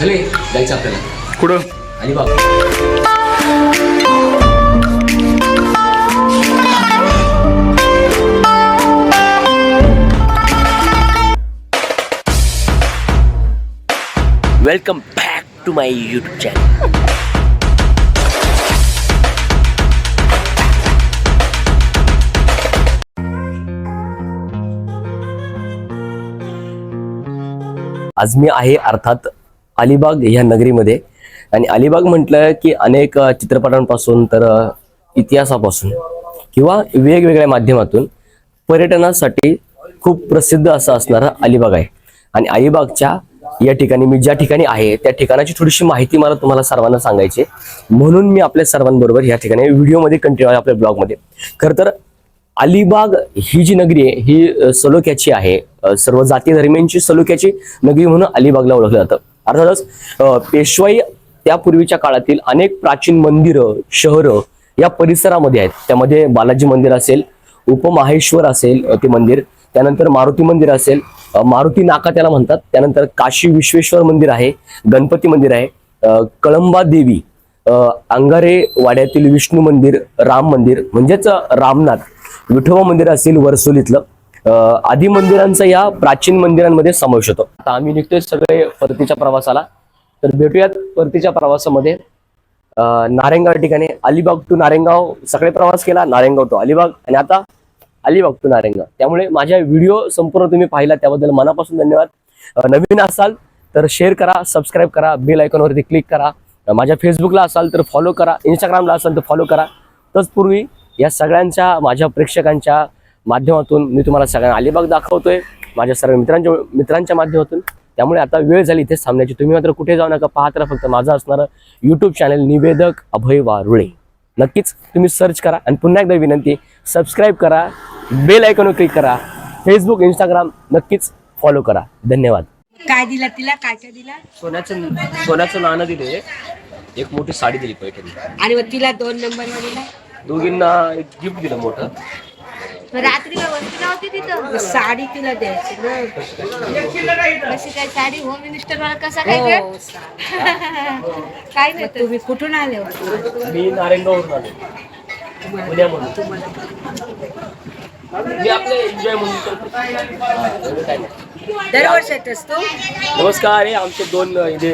चले जायचं आपल्याला. कुठं? Alibag welcome back to my YouTube channel आज मी आहे अर्थात अलिबाग ह्या नगरीमध्ये. आणि अलिबाग म्हटलं की अनेक चित्रपटांपासून तर इतिहासापासून किंवा वेगवेगळ्या माध्यमातून पर्यटनासाठी खूप प्रसिद्ध असं असणारं अलिबाग आहे. आणि अलिबागच्या या ठिकाणी मी ज्या ठिकाणी आहे त्या ठिकाणाची थोडीशी माहिती मला तुम्हाला सर्वांना सांगायची म्हणून मी आपल्या सर्वांबरोबर या ठिकाणी व्हिडिओमध्ये कंटिन्यू आहे आपल्या ब्लॉगमध्ये. खरं तर अलिबाग ही जी नगरी आहे ही सलोख्याची आहे सर्व जाती धर्मीयांची सलोख्याची नगरी म्हणून अलिबागला ओळखलं जातं. अर्थातच पेशवाई त्यापूर्वीच्या काळातील अनेक प्राचीन मंदिरं शहरं या परिसरामध्ये आहेत. त्यामध्ये बालाजी मंदिर असेल उपमाहेश्वर असेल ते मंदिर. त्यानंतर मारुती मंदिर असेल मारुती नाका त्याला म्हणतात. त्यानंतर काशी विश्वेश्वर मंदिर आहे गणपती मंदिर आहे कळंबा देवी अंगारे वाड्यातील विष्णू मंदिर राम मंदिर म्हणजेच रामनाथ विठोबा मंदिर असेल वर्सोलीतलं. अ, आदी मंदिरांचा या प्राचीन मंदिरांमध्ये समावेश होतो. आता आम्ही निघतोय सगळे परतीच्या प्रवासाला. तर भेटूयात परतीच्या प्रवासामध्ये. नारेंगाव या ठिकाणी अलिबाग टू नारेंगाव सगळे प्रवास केला नारेंगाव टू अलिबाग आणि आता अलिबाग टू नारेंगाव. त्यामुळे माझ्या व्हिडिओ संपूर्ण तुम्ही पाहिला त्याबद्दल मनापासून धन्यवाद. नवीन असाल तर शेअर करा सबस्क्राईब करा बेल आयकॉनवरती क्लिक करा. माझ्या फेसबुकला असाल तर फॉलो करा इंस्टाग्रामला असाल तर फॉलो करा. तत्पूर्वी या सगळ्यांच्या माझ्या प्रेक्षकांच्या माध्यमातून मी तुम्हाला सगळ्यांना अलिबाग दाखवतोय माझ्या सर्व मित्रांच्या मित्रांच्या माध्यमातून. त्यामुळे आता वेळ झाली इथेच थांबण्याची. तुम्ही मात्र कुठे जाऊ नका पाहत राहा फक्त माझं असणारं यूट्यूब चॅनल निवेदक अभय वारुळे. नक्कीच तुम्ही सर्च करा आणि पुन्हा एकदा विनंती सबस्क्राईब करा बेल आयकॉनवर क्लिक करा फेसबुक इंस्टाग्राम नक्कीच फॉलो करा. धन्यवाद. काय दिला तिला? काय काय दिला? सोन्याचं सोन्याचं नाणं दिले. एक मोठी साडी दिली पैठणी आणि तिला दोन नंबर दिला? दोघींना एक गिफ्ट दिलं मोठं. रात्री व्यवस्थित होती तिथं. साडी तिला द्यायची ना. कशी काय साडी? होम मिनिस्टर मला कसा काय वेळ हो. काय नाही तुम्ही कुठून आले होते मी आलो. मी आपलं एन्जॉय म्हणून करतो हा, एवढं काय नाही. दरवर्षी येतेस तू? नमस्कार हे आमचे दोन अ, इथे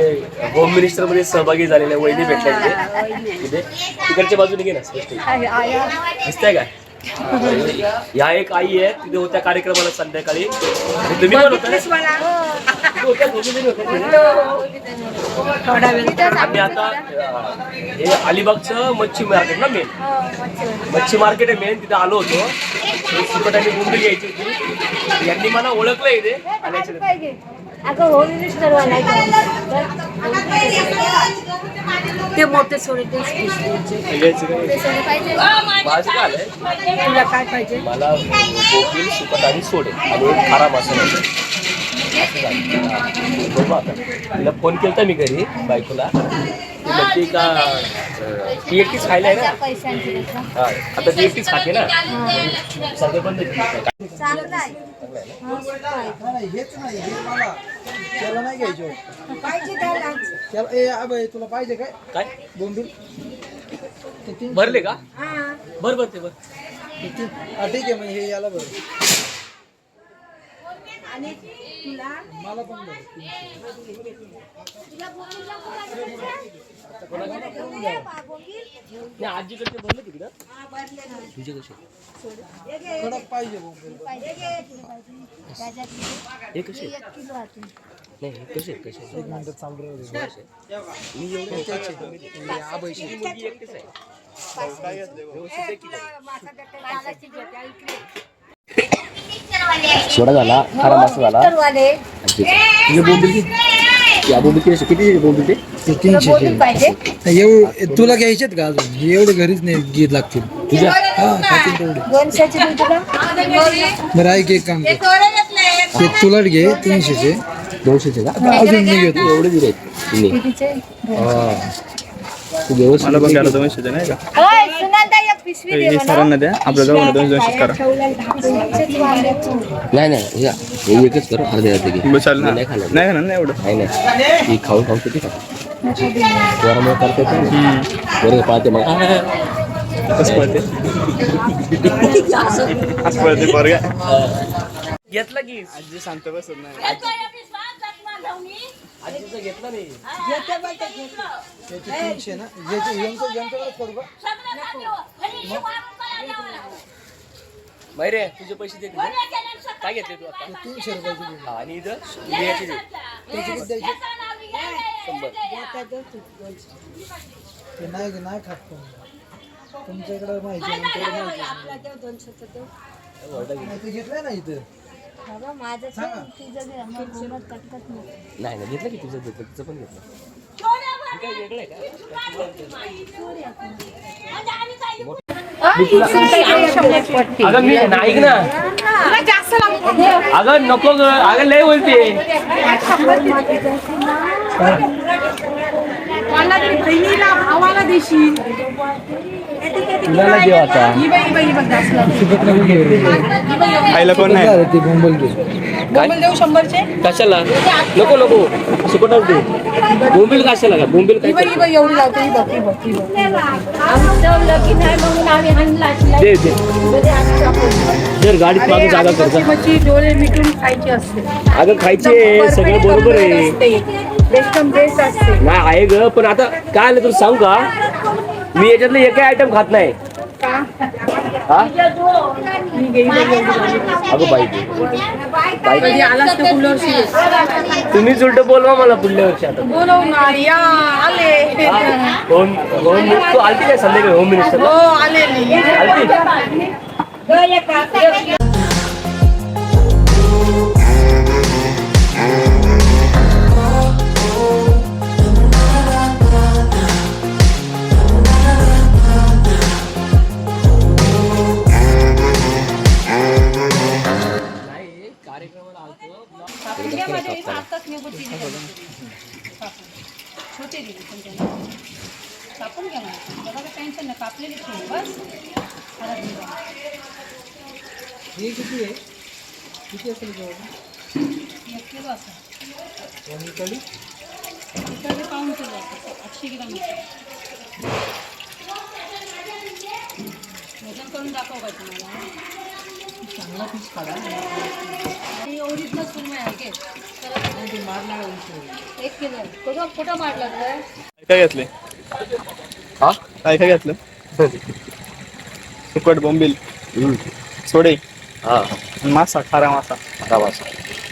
होम मिनिस्टरमध्ये सहभागी झालेले वहिनी भेटल्या इथे इथे. तिकडच्या बाजूने घे ना स्पष्ट. दिसतंय काय या एक आई आहे तिथे होत्या कार्यक्रमाला संध्याकाळी. तुम्ही पण होता ना? बघितलंस मला. तुम्ही होत्या, दोघी जणी होत्या. तिथे. थोडा वेळ आम्ही आता अ, हे अलिबागचं मच्छी मार्केट ना मेन मच्छी मार्केट आहे मेन तिथे आलो होतो. सुकट आणि बोंबील घ्यायची होती. यांनी मला ओळखलं इथे. आल्याच्यानंतर. अगं होम मिनिस्टर वाला ते मोठे सोडे ते तुला काय पाहिजे? मला कोकिल सुकट आणि सोडे आणि एक खारा आता. तिला फोन केलता मी घरी बायकोला. ती का ती एकटीच खायला आहे ना. आता ती एकटीच खाते ना. सगळे बंद नाही हेच नाही हे मला त्याला नाही घ्यायचे पाहिजे त्याला. त्याला ए अबे तुला पाहिजे काय? काय? बोंबील. ते तीन भरले का? हा. बर बर ते बर. ते तीन हा, ठीक आहे मग हे याला बरं आणि तुला? मला पण बरं नाही आजीकडचे भरले तिकडं तुझे कसे कडक पाहिजे हे कसे नाही हे कसे कसे आहेत? मिनिटात चालू राहू दे. मी एवढे आबैशी. मुलगी एकटीच आहे व्यवस्थित आहे की नाही? सोडा झाला खारा मासा झाला या बोंबील किती बोंबील ते ते तीनशे पाहिजे? एवढ तुला घ्यायचेत का अजून? एवढे घरीच नाही घेत लागतील. तुझ्या हा खातील तेवढे. दोनशेची देऊ तुला? बरं ऐक एक काम कर. ते तुला घे तीनशेचे. दोनशेचे का? अजून नाही घेतो. एवढे दिले तुम्ही. कितीचे? तू व्यवस्थित मला पण करा दोनशे नाही का? होय, सुनंदा एक पिशवी दे हे मला. सरांना द्या. आपल्या दोघांना दोनशे दोनशे करा. नाही नाही या, हे एकच कर अर्धे अर्धे घे. बरं, चालेल ना. नाही खाणार. नाही खाणार नाही एवढं? नाही नाही. ही खाऊ खाऊ किती खाता पोरामुळे करता बरोबर पाहते मग कसं पळते असं पळते पोरगा घेतलं की आजी सांगतो बसत नाही आजीचं घेतलं नाही तीनशे ना याचे यांचं यांच्यावरच करू का मैरे तुझे पैसे दे. काय घेतले तू आता? तीनशे रुपयाचे. हा, आणि इथं बियाचे दे त्याचे किती द्यायचे शंभर. ते नाही नाही खात कोण. तुमच्या इकडे माहिती आहे, आमच्याकडे माहिती आहे. नाही, ते घेतलंय ना इथं. नाही नाही घेतलं की तुझं घेतलं तुझं पण घेतलं. हे काय वेगळं आहे का? अगं मी ऐक ना. अगं नको ग. अगं लय बोलते. देऊ आता. ही दासला आईला कोण नाही? ते बोंबल देऊ शंभरचे? कशाला? नको नको. सुकटच दे बोंबील कशाला? का बोंबील काय ही ही एवढी लावते ही बघ ही बघ ही बघ दे दे. जर गाडीत मागे जागा करता. मच्छी डोळे मिटून खायची असते. अगं खायचे सगळं बरोबर आहे. बेस्ट बेस्ट असते. नाही आहे ग पण आता काय आलं तुला सांगू का? मी याच्यातलं एकही आयटम खात नाही. हा. अगं बाई कधी आलास तर कुलरशी तुम्हीच उलट बोलवा मला पुढल्या वर्षी आता. बोलव ना या आले. होम होम तू आलती काय संध्याकाळी? Home minister? हो आले मी आलती? हे? किती आहे किती असेल गं? एक किलो असं आणि कढी इकडे पाऊन किलो असं आठशे ग्राम वजन करून दाखव का तुम्हाला चांगला पीस काढा आणि ओरिजिनल सुरमई आहे के त्याला आणि ते मारला उंच एक किलो कुठं कुठं मारलं तर काय घेतले. हा काय काय घेतलं सुकट बोंबील. सोडे. हा. आणि मासा खारा मासा. आता वास.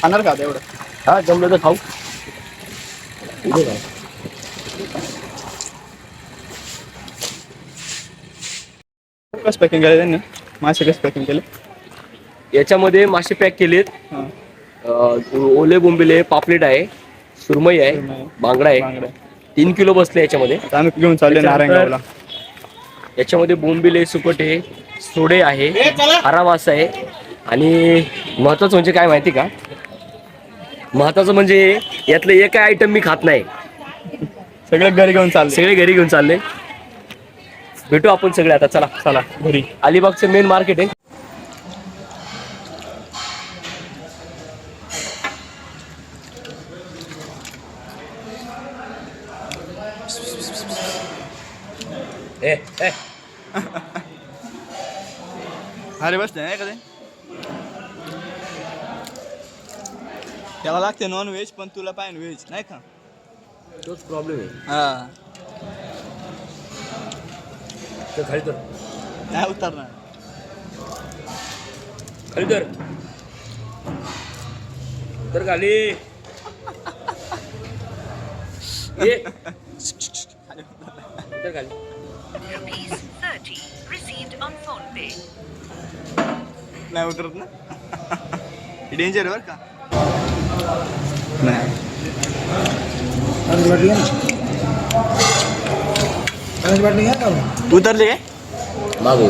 खाणार का आता एवढं? हा जमलं तर खाऊ. इथे काय? कसं पॅकिंग केलं त्यांनी? मासे कसं पॅकिंग केले? याच्यामध्ये मासे पॅक केलेत. हां. अं, ओले बोंबिले पापलेट आहे सुरमई आहे सुरमई. बांगडा आहे. बांगडा. तीन किलो बसले याच्यामध्ये. आता आम्ही घेऊन चालले त्याच्यानंतर- नारायणगावला. याच्यामध्ये बोंबिले सुकटे सोडे आहे हरा मासा आहे. आणि महत्वाचं म्हणजे काय माहिती का? महत्वाचं म्हणजे यातलं एक आयटम मी खात नाही. सगळे घरी घेऊन चालले. सगळे घरी घेऊन चालले. भेटू आपण सगळे आता चला. चला घरी. अलिबागचं मेन मार्केट आहे. ए, ए, अरे बसले नाही कधी त्याला लागते नॉन व्हेज पण तुला पाहिजे व्हेज नाही का? तोच प्रॉब्लेम आहे. हा. तर खाली तर नाही उतरणार. खाली तर तर खाली. ये. तर खाली. rupees 30 received on phone pay नाही उतरत ना? डेंजर बर का. नाही. घ्या घ्या का? उतरले काय? मागू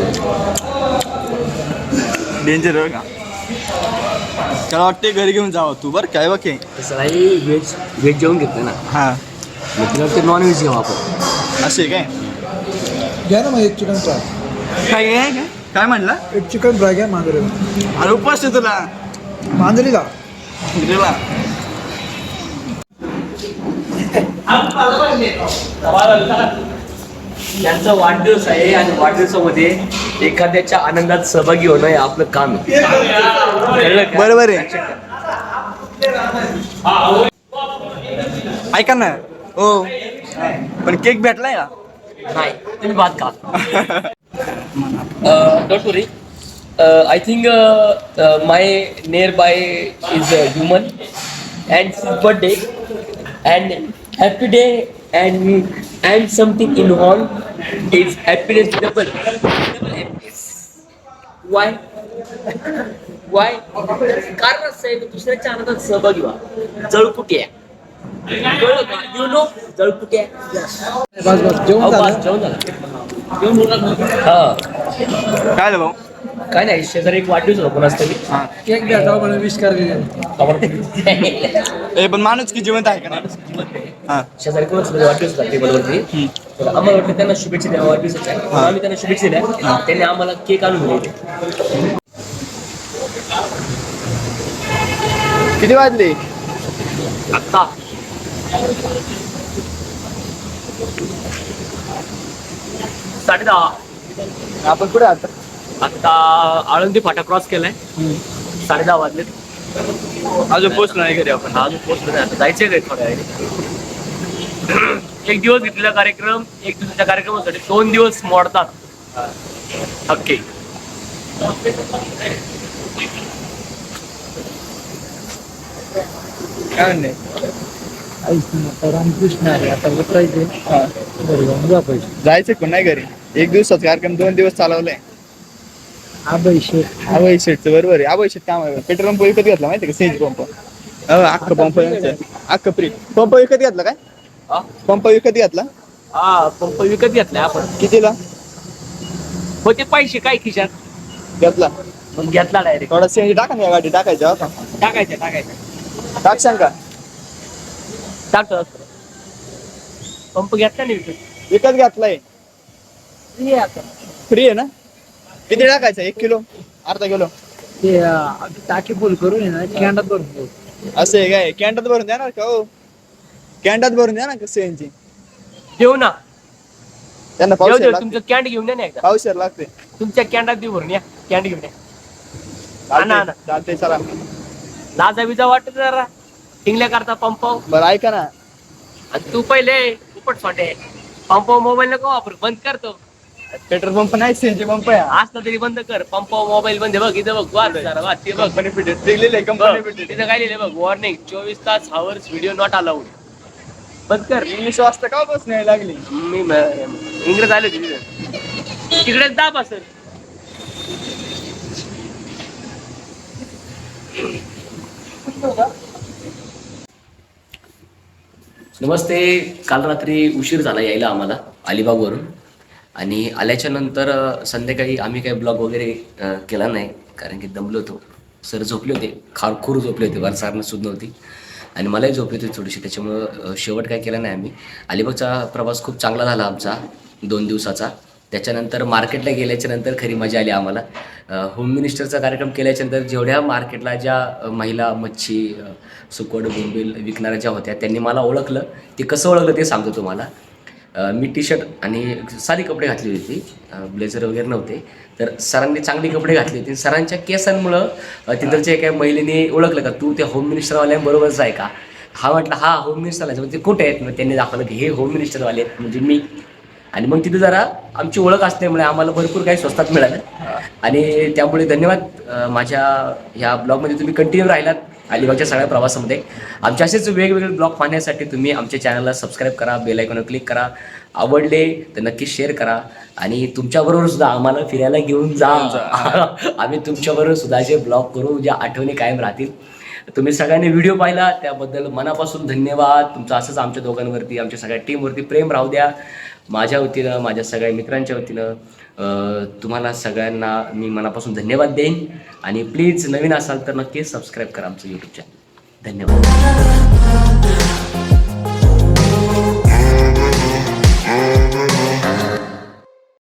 डेंजर बर का? त्याला वाटते घरी घेऊन जावं तू बरं काय हे. तसं नाही व्हेज व्हेज जेवण घेतलं ना. हा. मग तिला वाटतं नॉन व्हेज घेऊ आपण. असे काय? घ्या ना मग एक चिकन फ्राय काय काय काय? काय म्हणला? एक चिकन फ्राय घ्या मांजरे अरे उपवास आहे तुला. मांजरीला. तुला यांचा वाढदिवस आहे आणि वाढदिवसामध्ये एखाद्याच्या आनंदात सहभागी होणं हे आपलं काम आहे. कळलं का? बरोबर आहे. ऐका ना. हो. पण केक भेटलाय का? नाही तुम्ही बात का don't worry I think my near by is human and birthday and happy day and and something in whole is happiness double double happiness why why कारण असं आहे दुसऱ्याच्या आनंदात सहभागी व्हा. जळकुटे यु नो जळकुटे जेवण झालं. हा. काय झालं भाऊ? काय नाही शेजारी एक वाढदिवस होता कोणाच तरी. केक द्या जाऊ मला विश ए पण माणूस की जिवंत आहे का नाही? हा. शेजारी कोणाच तरी वाढदिवस होता टेबलवरती तर आम्हाला वाटलं त्यांना शुभेच्छा द्या वाढदिवसाच्या. आम्ही त्यांना शुभेच्छा दिल्या. त्यांनी आम्हाला केक आणून दिले. किती वाजले? आत्ता. साडे दहा. आपण कुठे आता आत्ता आळंदी फाटा क्रॉस केलाय. साडे दहा वाजलेत. अजून पोचलो नाही घरी आपण. अजून पोहोचलो नाही आता. जायचंय काय थोड्या एक दिवस घेतलेला कार्यक्रम एक दिवसाच्या कार्यक्रमासाठी दोन दिवस मोडतात. हक्के काय म्हणणे? आता रामकृष्ण आहे. आता उतरायचे घरी जाऊन जायचं कोण नाही घरी. एक दिवसाचा कार्यक्रम दोन दिवस चालवलाय. हा पैसे अभय शेटचं बरोबर आहे. अभय शेट काम आहे पेट्रोल पंप विकत घेतला माहिती का? सेंज पंप. अख्खा पंप अख्खा फ्री. पंप विकत घेतला काय? हा? पंप विकत घेतला? हा पंप विकत घेतलाय आपण. कितीला? होते पैसे काय खिशात? घेतला. मग घेतला डायरेक्ट थोडा सेंज टाका ना या गाडी टाकायच्या होता. टाकायचं टाकायचं टाक सांग का टाकतो. पंप घेतला नाही विकत? विकत घेतलाय. फ्री आहे आता. फ्री आहे ना? किती टाकायचं? एक किलो? अर्धा किलो? ते अं, टाकी फुल करून आहे ना कॅन्डात भरून देऊ. असं आहे काय? कॅन्डात भरून द्या ना का हो? कॅन्डात भरून द्या ना सीएनजी देऊ ना. त्यांना देऊ पावसाळ्यात देऊ लागते तुमचं कॅन्ड घेऊन द्या ना एकदा. पावसाळ्यात लागते. तुमच्या कॅन्डात देऊ भरून या. कॅन्ड घेऊन या. आणा, आणा. चालते चला. लाजा बिजा वाटत जरा. टिंगल्या करता पंप बरं ऐका ना. आणि तू पहिले उपट सोटे पंप मोबाईल नको वापर. बंद करतो पेट्रोल पंप नाही सीएनजी पंप आहे. असलं तरी बंद कर. पंप मोबाईल बंद आहे बघ इथं बघ वाच जरा ते बघ. कंपनी फिटेड दिलेलं आहे बघ, कंपनी फिटेड तिथं काय लिहिलंय बघ वॉर्निंग चोवीस तास हावर्स व्हिडिओ नॉट अलाउड बंद कर. इंग्लिश वाजता का बस नाही लागली? मी म- इंग्रज आले होते तिथं. तिकडेच दाब असेल नमस्ते. काल रात्री उशीर झाला यायला आम्हाला अलिबागवरून. आणि आल्याच्यानंतर संध्याकाळी आम्ही काही ब्लॉग वगैरे केला नाही. कारण की दमलो होतो. सर झोपले होते. खारखूर झोपले होते. वर सुद्धा नव्हती. आणि मलाही झोप येते थोडीशी. त्याच्यामुळं शेवट काय केला नाही आम्ही. अलिबागचा प्रवास खूप चांगला झाला आमचा. दोन दिवसाचा. त्याच्यानंतर मार्केटला गेल्याच्यानंतर खरी मजा आली आम्हाला. होम मिनिस्टरचा कार्यक्रम केल्याच्यानंतर जेवढ्या मार्केटला ज्या महिला मच्छी सुकवड बोंबील विकणाऱ्या ज्या होत्या त्यांनी मला ओळखलं. ते कसं ओळखलं ते सांगतो तुम्हाला. मी टी शर्ट आणि साधी कपडे घातली होती. ब्लेझर वगैरे नव्हते. तर सरांनी चांगली कपडे घातली होती. सरांच्या केसांमुळं तिथलच्या एका महिलेने ओळखलं का तू त्या होम मिनिस्टरवाल्यांबरोबरच आहे का? हा म्हटलं हा होम मिनिस्टरला म्हणजे कुठे आहेत? मग त्यांनी दाखवलं की हे होम मिनिस्टरवाले आहेत म्हणजे मी. आणि मग तिथे जरा आमची ओळख असल्यामुळे आम्हाला भरपूर काही स्वस्तात मिळालं. आणि त्यामुळे धन्यवाद माझ्या ह्या ब्लॉगमध्ये तुम्ही कंटिन्यू राहिलात. अलिबागच्या सगळ्या प्रवासामध्ये. आमचे असेच वेगवेगळे ब्लॉग पाहण्यासाठी तुम्ही आमच्या चॅनलला सबस्क्राईब करा बेल आयकॉनवर क्लिक करा. आवडले तर नक्की शेअर करा. आणि तुमच्याबरोबर सुद्धा आम्हाला फिरायला घेऊन जा. आम्ही तुमच्याबरोबर सुद्धा जे ब्लॉग करू ज्या आठवणी कायम राहतील. तुम्ही सगळ्यांनी व्हिडिओ पाहिला त्याबद्दल मनापासून धन्यवाद. तुमचं असंच आमच्या दोघांवरती आमच्या सगळ्या टीमवरती प्रेम राहू द्या. माझ्या वतीनं माझ्या सगळ्या मित्रांच्या वतीनं तुम्हाला सगळ्यांना मी मनापासून धन्यवाद देईन. आणि प्लीज नवीन असाल तर नक्की सबस्क्राईब करा आमचं यूट्यूब चॅनल धन्यवाद.